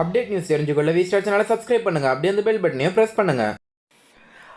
Update news தெரிஞ்சுக்கொள்ள V star சேனலை subscribe பண்ணுங்கள் அப்படியே அந்த பெல் பட்டனையும் ப்ரெஸ் பண்ணுங்கள்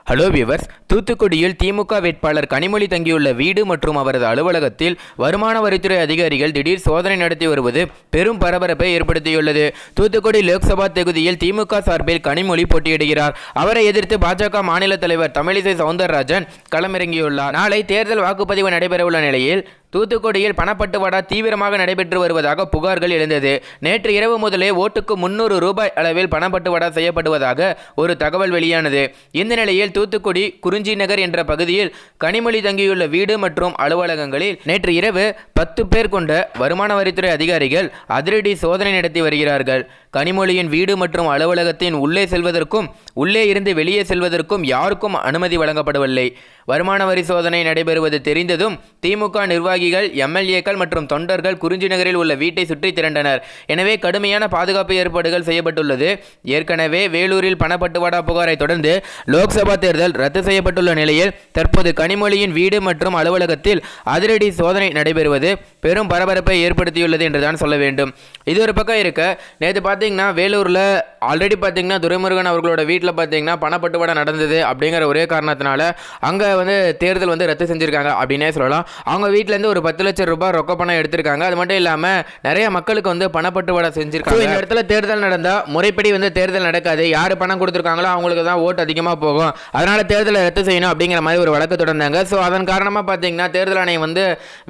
ஹலோ வியூவர்ஸ் தூத்துக்குடியில் திமுக வேட்பாளர் கனிமொழி தங்கியுள்ள வீடு மற்றும் அவரது அலுவலகத்தில் வருமான வரித்துறை அதிகாரிகள் திடீர் சோதனை நடத்தி வருவது பெரும் பரபரப்பை ஏற்படுத்தியுள்ளது. தூத்துக்குடி லோக்சபா தொகுதியில் திமுக சார்பில் கனிமொழி போட்டியிடுகிறார். அவரை எதிர்த்து பாஜக மாநில தலைவர் தமிழிசை சவுந்தரராஜன் களமிறங்கியுள்ளார். நாளை தேர்தல் வாக்குப்பதிவு நடைபெறவுள்ள நிலையில் தூத்துக்குடியில் பணப்பட்டுவாடா தீவிரமாக நடைபெற்று வருவதாக புகார்கள் எழுந்தது. நேற்று இரவு முதலே ஓட்டுக்கு முன்னூறு ரூபாய் அளவில் பணப்பட்டுவாடா செய்யப்படுவதாக ஒரு தகவல் வெளியானது. இந்த நிலையில் தூத்துக்குடி குறிஞ்சி நகர் என்ற பகுதியில் கனிமொழி தங்கியுள்ள வீடு மற்றும் அலுவலகங்களில் நேற்று இரவு பத்து பேர் கொண்ட வருமான வரித்துறை அதிகாரிகள் அதிரடி சோதனை நடத்தி வருகிறார்கள். கனிமொழியின் வீடு மற்றும் அலுவலகத்தின் உள்ளே செல்வதற்கும் உள்ளே இருந்து வெளியே செல்வதற்கும் யாருக்கும் அனுமதி வழங்கப்படவில்லை. வருமான வரி சோதனை நடைபெறுவது தெரிந்ததும் திமுக நிர்வாகிகள் எம்எல்ஏக்கள் மற்றும் தொண்டர்கள் குறிஞ்சி நகரில் உள்ள வீட்டை சுற்றி திரண்டனர். எனவே கடுமையான பாதுகாப்பு ஏற்பாடுகள் செய்யப்பட்டுள்ளது. ஏற்கனவே வேலூரில் பணப்பட்டுவாடா புகாரை தொடர்ந்து லோக்சபா தேர்தல் ரத்து செய்யப்பட்டுள்ள நிலையில் தற்போது கனிமொழியின் வீடு மற்றும் அலுவலகத்தில் அதிரடி சோதனை நடைபெறுவது பெரும் பரபரப்பை ஏற்படுத்தியுள்ளது என்றுதான் சொல்ல வேண்டும். இது ஒரு பக்கம் இருக்க நேற்று பார்த்தீங்கன்னா வேலூரில் ஆல்ரெடி பார்த்தீங்கன்னா துரைமுருகன் அவர்களோட வீட்டில் பார்த்தீங்கன்னா பணப்பட்டுவாடா நடந்தது அப்படிங்கிற ஒரே காரணத்தினால அங்கே வந்து தேர்தல் வந்து ரத்து செஞ்சுருக்காங்க அப்படின்னே சொல்லலாம். அவங்க வீட்டிலேருந்து ஒரு பத்து லட்சம் ரூபாய் ரொக்க பணம் எடுத்திருக்காங்க. அது மட்டும் இல்லாமல் நிறைய மக்களுக்கு வந்து பணப்பட்டுவாடா செஞ்சுருக்காங்க. இந்த இடத்துல தேர்தல் நடந்தால் முறைப்படி வந்து தேர்தல் நடக்காது. யார் பணம் கொடுத்துருக்காங்களோ அவங்களுக்கு தான் ஓட்டு அதிகமாக போகும். அதனால் தேர்தலை ரத்து செய்யணும் அப்படிங்கிற மாதிரி ஒரு வழக்கு தொடர்ந்தாங்க. ஸோ அதன் காரணமாக பார்த்தீங்கன்னா தேர்தல் ஆணையம் வந்து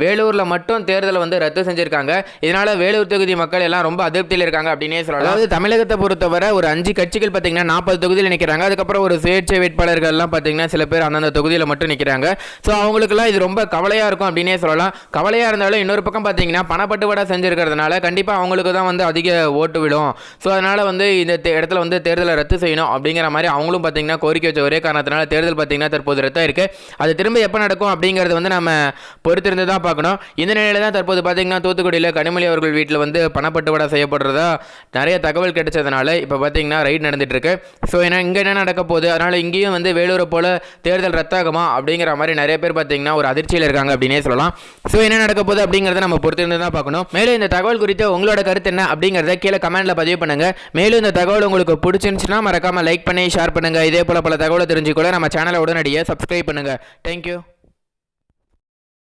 வேலூரில் மட்டும் தேர்தலை வந்து ரத்து செஞ்சுருக்காங்க. இதனால் வேலூர் தொகுதி மக்கள் எல்லாம் ரொம்ப அதிருப்தியில் இருக்காங்க அப்படின்னே சொல்லலாம். அதாவது தமிழகத்தை பொறுத்தவரை ஒரு அஞ்சு கட்சிகள் பார்த்தீங்கன்னா நாற்பது தொகுதியில் நிற்கிறாங்க அதுக்கப்புறம் ஒரு சுயேட்சை வேட்பாளர்கள்லாம் பார்த்தீங்கன்னா சில பேர் அந்தந்த தொகுதியில் மட்டும் நிற்கிறாங்க ஸோ அவங்களுக்குலாம் இது ரொம்ப கவலையாக இருக்கும் அப்படின்னே சொல்லலாம். கவலையாக இருந்தாலும் இன்னொரு பக்கம் பார்த்தீங்கன்னா பணப்பட்டுவாடா செஞ்சுருக்கிறதுனால கண்டிப்பாக அவங்களுக்கு தான் வந்து அதிக ஓட்டு விடும் ஸோ அதனால் வந்து இந்த இடத்துல வந்து தேர்தலை ரத்து செய்யணும் அப்படிங்கிற மாதிரி அவங்களும் பார்த்தீங்கன்னா கோரிக்கை வச்ச ஒரே காரணத்தினால தேர்தல் பார்த்தீங்கன்னா தற்போது ரத்தாக இருக்குது அது திரும்ப எப்போ நடக்கும் அப்படிங்கிறது வந்து நம்ம பொறுத்திருந்து தான் பார்க்கணும். இந்த நிலையில் தான் தற்போது பார்த்தீங்கன்னா தூத்துக்குடியில் கனிமொழி அவர்கள் வீட்டில் வந்து பணப்பட்டுவாடா செய்யப்படுறதா நிறைய தகவல் கிடைச்சதுனால இப்போ பார்த்தீங்கன்னா ரைட் நடந்துட்டு இருக்கு. ஸோ என்ன இங்கே என்ன நடக்க போகுது? அதனால் இங்கேயும் வந்து வேலூரை போல தேர்தல் ரத்தாகுமா? அப்படிங்கிற மாதிரி நிறைய பேர் பார்த்தீங்கன்னா ஒரு அதிர்ச்சியில் இருக்காங்க அப்படின்னே சொல்லலாம். ஸோ என்ன நடக்க போகுது அப்படிங்கிறத நம்ம பொறுத்திருந்து தான் பார்க்கணும். மேலும் இந்த தகவல் குறித்து உங்களோட கருத்து என்ன அப்படிங்கிறத கீழே கமெண்ட்டில் பதிவு பண்ணுங்க. மேலும் இந்த தகவல் உங்களுக்கு பிடிச்சிருந்துச்சுன்னா மறக்காமல் லைக் பண்ணி ஷேர் பண்ணுங்கள் இதே போல் பல தகவலை தெரிஞ்சுக்கொள்ள நம்ம சேனலை உடனடியாக சப்ஸ்கிரைப் பண்ணுங்கள் தேங்க்யூ